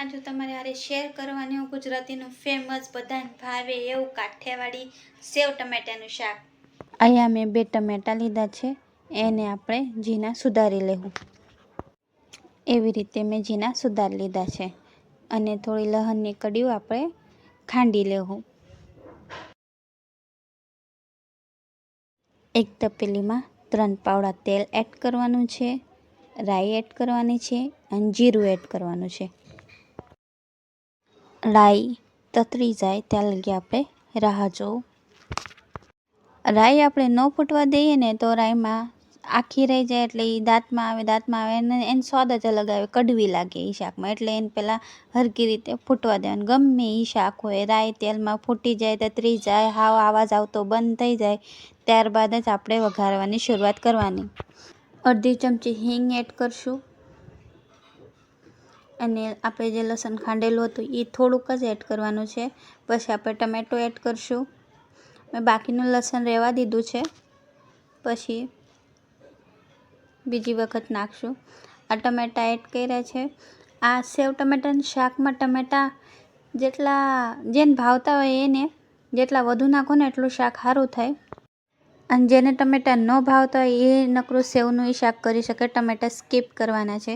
આજે તમારે આરે શેર કરવાની હું ગુજરાતીનું ફેમસ બધાને ભાવે એવું કાઠિયાવાડી સેવ ટમેટાનું શાક. અહીંયા મેં બે ટમેટા લીધા છે, એને આપણે ઝીણા સુધારી લેવું. એવી રીતે મેં ઝીણા સુધારી લીધા છે, અને થોડી લહણની કડીઓ આપણે ખાંડી લેવું. એક તપેલીમાં ત્રણ પાવડા તેલ એડ કરવાનું છે, રાઈ એડ કરવાની છે અને જીરું એડ કરવાનું છે. રાઈ તતરી જાય ત્યાં લગી આપણે રાહ જોવું. રાઈ આપણે ન ફૂટવા દઈએ ને તો રાઈમાં આખી રહી જાય એટલે એ દાંતમાં આવે દાંતમાં આવે અને એને સ્વાદ જ અલગ આવે, કડવી લાગે એ શાકમાં. એટલે એને પહેલાં હરકી રીતે ફૂટવા દેવાનું. ગમે એ શાક હોય, રાઈ તેલમાં ફૂટી જાય, તતરી જાય, હાવ આવાજ આવતો બંધ થઈ જાય, ત્યારબાદ જ આપણે વઘારવાની શરૂઆત કરવાની. અડધી ચમચી હિંગ એડ કરશું. અને આપણે જે લસણ ખાંડેલું હતું એ થોડુંક જ એડ કરવાનું છે. પછી આપણે ટમેટો એડ કરશું. મેં બાકીનું લસણ રહેવા દીધું છે. પછી બીજી વખત નાખશું. આ ટમેટા એડ કર્યા છે. આ સેવ ટમેટાના શાકમાં ટમેટા જેટલા જેને ભાવતા હોય એને, જેટલા વધુ નાખો ને એટલું શાક સારું થાય. અને જેને ટમેટા ન ભાવતા હોય એ નકરું સેવનું એ શાક કરી શકે. ટમેટા સ્કીપ કરવાના છે.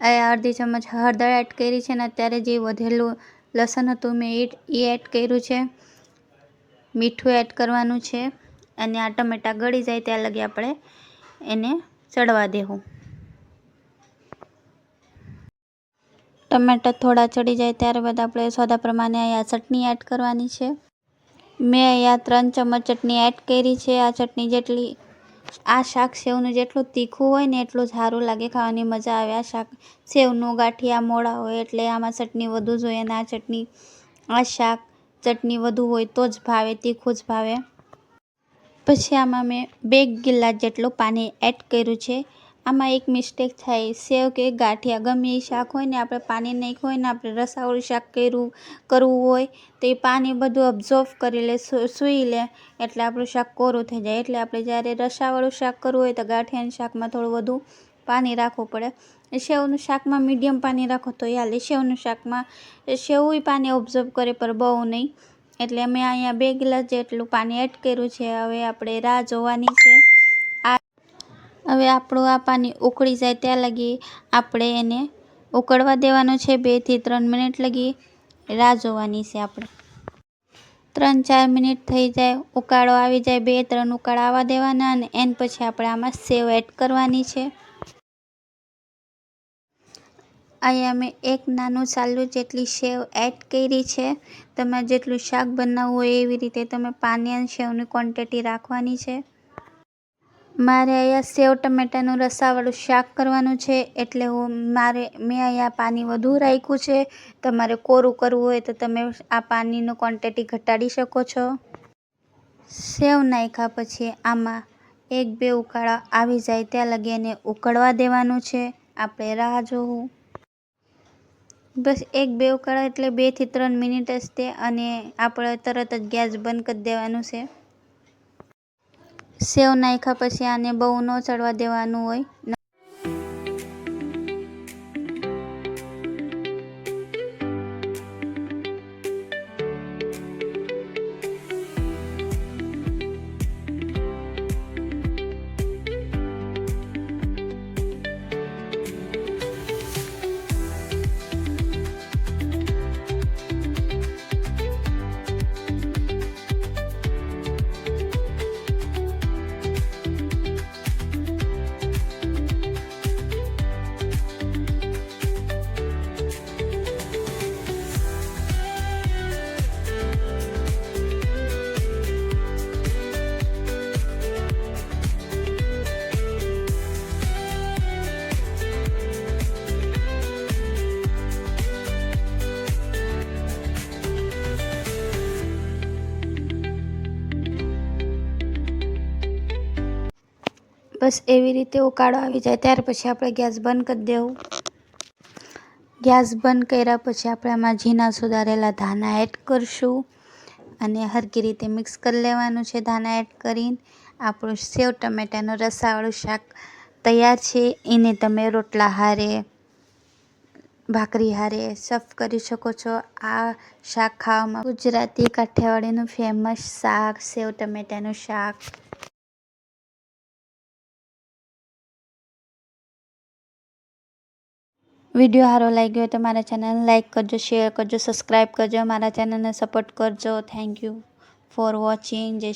એ અડધી ચમચ હળદર એડ કરી છે ને અત્યારે જે વધેલું લસણ હતું મેં એ એડ કર્યું છે. મીઠું એડ કરવાનું છે. અને આ ટમેટા ગળી જાય ત્યાં લગી આપણે એને ચડવા દેવું ટમેટા થોડા ચડી જાય ત્યારબાદ આપણે સોદા પ્રમાણે અહીંયા ચટણી એડ કરવાની છે. મેં અહીંયા ત્રણ ચમચ ચટણી એડ કરી છે. આ ચટણી જેટલી, આ શાક સેવનું જેટલું તીખું હોય ને એટલું સારું લાગે, ખાવાની મજા આવે. આ શાક સેવનું ગાંઠિયા, મોડા હોય એટલે આમાં ચટણી વધુ જોઈએ અને આ ચટણી, આ શાક ચટણી વધુ હોય તો જ ભાવે, તીખું જ ભાવે. પછી આમાં મેં બે ગિલાસ જેટલું પાણી એડ કર્યું છે. આમાં એક મિસ્ટેક થાય સેવ કે ગાંઠિયા ગમે એ શાક હોય ને આપણે પાણી નાખ્યું હોય ને આપણે રસાવાળું શાક કર્યું, કરવું હોય તો એ પાણી બધું અબ્ઝોર્વ કરી લે સૂઈ લે એટલે આપણું શાક કોરું થઈ જાય. એટલે આપણે જ્યારે રસાવાળું શાક કરવું હોય તો ગાંઠિયાના શાકમાં થોડું વધુ પાણી રાખવું પડે. સેવનું શાકમાં મીડિયમ પાણી રાખો તો ચાલે સેવનું શાકમાં સેવું પાણી ઓબ્ઝર્વ કરે પર બહુ નહીં. એટલે મેં અહીંયા બે ગ્લાસ જેટલું પાણી એડ કર્યું છે. હવે આપણે રાહ જોવાની છે. હવે આપણું આ પાણી ઉકળી જાય ત્યાં લગી આપણે એને ઉકળવા દેવાનું છે. બેથી ત્રણ મિનિટ લગી રાહ જોવાની છે આપણે. ત્રણ ચાર મિનિટ થઈ જાય, ઉકાળો આવી જાય, બે ત્રણ ઉકાળા આવવા દેવાના અને એન પછી આપણે આમાં સેવ એડ કરવાની છે. અહીંયા મેં એક નાનું સાલું જેટલી સેવ એડ કરી છે. તમે જેટલું શાક બનાવવું હોય એવી રીતે તમે પાણી અને સેવની ક્વોન્ટિટી રાખવાની છે. મારે અહીંયા સેવ ટમેટાનું રસાવાળું શાક કરવાનું છે એટલે હું મારે, મેં અહીંયા પાણી વધુ રાખ્યું છે. તમારે કોરું કરવું હોય તો તમે આ પાણીનું ક્વોન્ટિટી ઘટાડી શકો છો. સેવ નાખ્યા પછી આમાં એક બે ઉકાળા આવી જાય ત્યાં લગી એને ઉકળવા દેવાનું છે. આપણે રાહ જોવું. બસ એક બે ઉકાળા એટલે બેથી ત્રણ મિનિટ જ તે અને આપણે તરત જ ગેસ બંધ કરી દેવાનું છે. સેવ નાખ્યા પછી આને બહુ ન ચડવા દેવાનું હોય. બસ એવી રીતે ઉકાળો આવી જાય. ત્યાર પછી આપણે ગેસ બંધ કરી દેવું. ગેસ બંધ કર્યા પછી આપણે આમાં ઝીણા સુધારેલા ધાણા એડ કરશું. અને હરખી રીતે મિક્સ કરી લેવાનું છે ધાણા એડ કરીને. આપણું સેવ ટમેટાનું રસાવાળું શાક તૈયાર છે. એને તમે રોટલા હારે, ભાખરી હારે સર્વ કરી શકો છો. આ શાક ખાવામાં ગુજરાતી કાઠિયાવાડીનું ફેમસ શાક, સેવ ટમેટાનું શાક. વીડિયો સારો લાગ્યો હોય તો મારા ચેનલને લાઈક કરજો, શેર કરજો, સબસ્ક્રાઈબ કરજો, મારા ચેનલને સપોર્ટ કરજો. થેન્ક યુ ફોર વોચિંગ જય